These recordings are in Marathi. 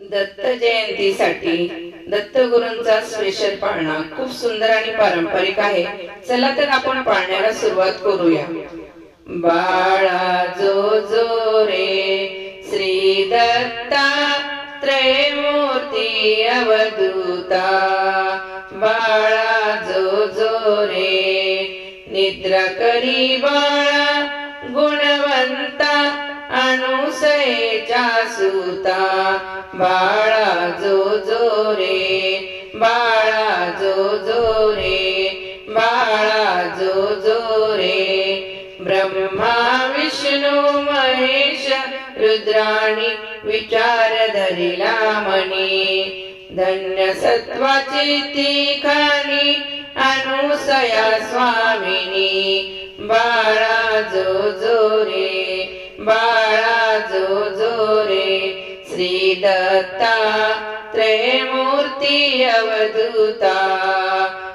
दत्त जयंतीसाठी दत्तगुरूंचा स्पेशल पाळणा खूप सुंदर आणि पारंपरिक आहे. चला तर आपण पाळण्याला सुरुवात करूया. बाळा जो जो रे श्री दत्ता त्रयमूर्ती अवधूता. बाळा जो जो रे निद्रा करी बाळा गुणवंता. अनुसयेच्या सुता बाळा जो जो रे बाळा जो जो रे बाळा जो जो रे. ब्रह्मा विष्णू महेश रुद्राणी विचार धरिला मनी. धन्य सत्वाची ती खाणी अनुसया स्वामिनी. बाळा जो जो रे बाळा जो जो रे श्री दत्ता त्रयमूर्ती अवधूता.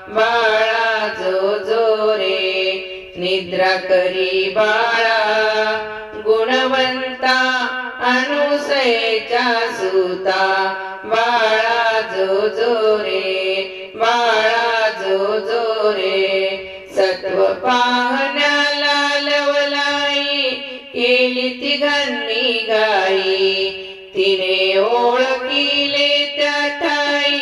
बाळा जो जो रे निद्रा करी बाळा. गुणवंता अनुसयेच्या सुता. बाळा जो जो रे बाळा जो जो रे सत्व पाहण्याला केली तिघांनी गाई. तिने ओळखिले त्या ताई.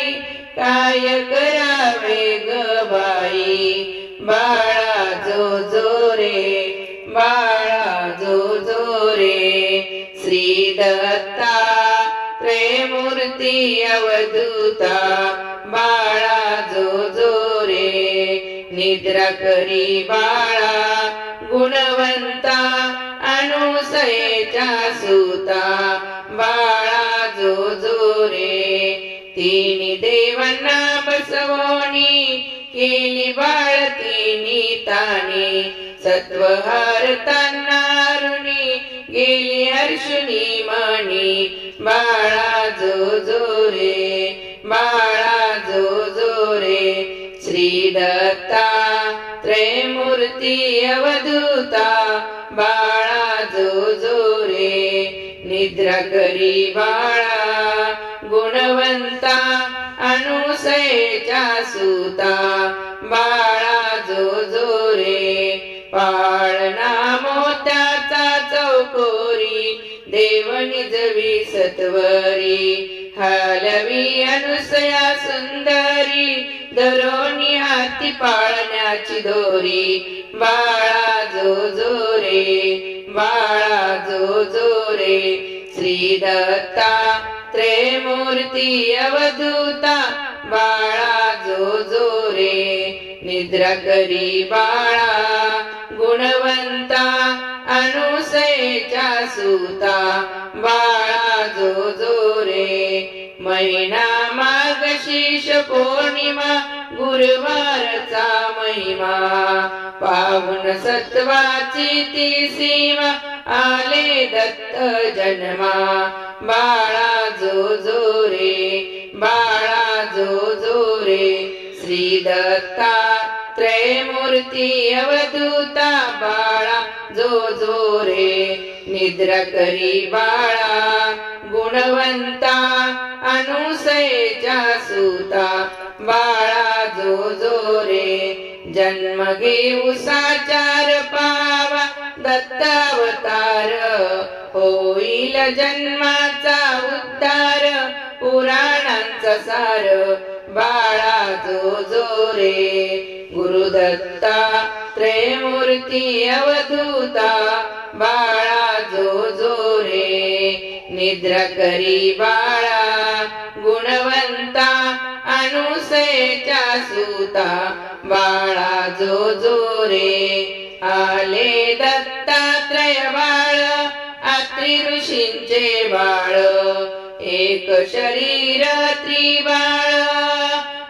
काय करावे ग बाई? बाळा जो जो रे बाळा जो जो रे. श्री दत्ता त्रयमूर्ती अवधूता. बाळा जो जो रे. निद्रा करी बाळा गुणवंता अनुसयेच्या सुता बाळा जो जो रे तिने देवांना बसवणी केली बाळ तिनी. तानी हरताना अरुणी गेली हर्षणी मणी. बाळा जो जो रे बाळा जो जो रे श्रीधर अवधूता बाळा जो जो रे निद्रा करी बाळा. गुणवंता अनुसयेच्या सुता बाळा जो जो रे पाळणा मोत्याचा चौकोरी देवनी जवी सत्वरी. हलवी अनुसया सुंदरी दरोनी हाती पाळण्याची दोरी. बाळा जो जो रे बाळा जो जो रे. श्री दत्ता त्रेमूर्ती अवधूता बाळा जो जो रे. निद्रा करी बाळा गुणवंता अनुसयेच्या सुता बाळा जो जो रे. महिना मागशीष पौर्णिमा गुरुवारचा महिमा. पावन सत्वाची ती सीमा आले दत्त जन्मा. बाळा जो जो रे बाळा जो जो रे. श्री दत्ता त्रयमूर्ती अवधूता बाळा जो जो रे. निद्रा करी बाळा गुणवंता अनुसयेच्या सुता बाळा जो जो रे जन्म घेऊ साचार पावा दत्तावतार. होईल जन्माचा उद्धार पुराणांचा सार. बाळा जो जो रे गुरुदत्ता त्रयमूर्ती अवधूता. बाळा जो जो रे निद्रा करी बाळा गुणवंता अनुसयेच्या सुता बाळा जो जो रे आले दत्तात्रय बाळ अत्रि ऋषींचे बाळ एक शरीर त्रिबाळ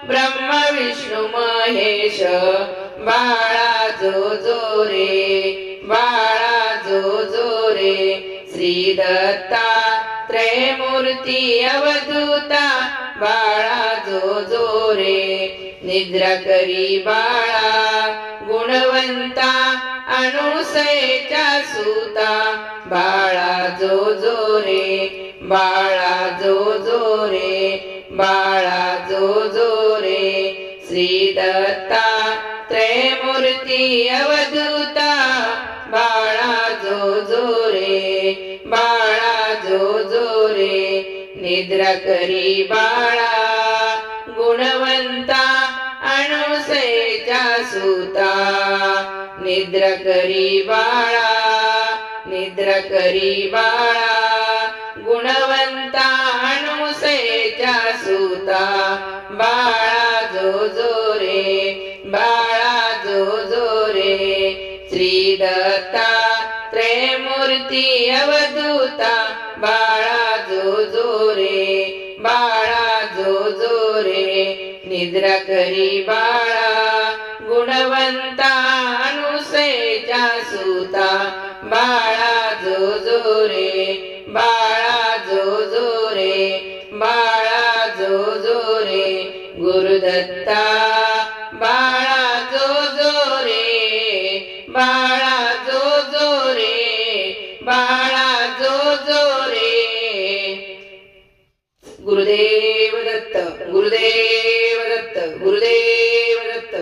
ब्रह्म विष्णू महेश बाळा जो जो रे बाळा जो जो रे श्री दत्ता त्रयमूर्ती अवधूता बाळा जो जो रे निद्रा करी बाळा गुणवंता अनुसयेच्या सुता बाळा जो जो रे बाळा जो जो रे बाळा जो जो रे श्री दत्ता त्रयमूर्ती अवधूता बाळा जो जो रे निद्रा करी बाळा. गुणवंता अणुसेचा सुता. निद्रा करी बाळा. निद्रा करी बाळा. गुणवंता अणुसेचा सुता. बाळा जो जो रे बाळा जो जो रे. श्री दत्ता त्रयमूर्ती अवधूता बाळा जो जो रे बाळा जो जो रे निद्रा करी बाळा गुणवंता अनुसेच्या सुता बाळा जो जो रे बाळा जो जो रे बाळा जो जो रे गुरुदत्ता गुरुदेव दत्त गुरुदेव दत्त गुरुदेव दत्त.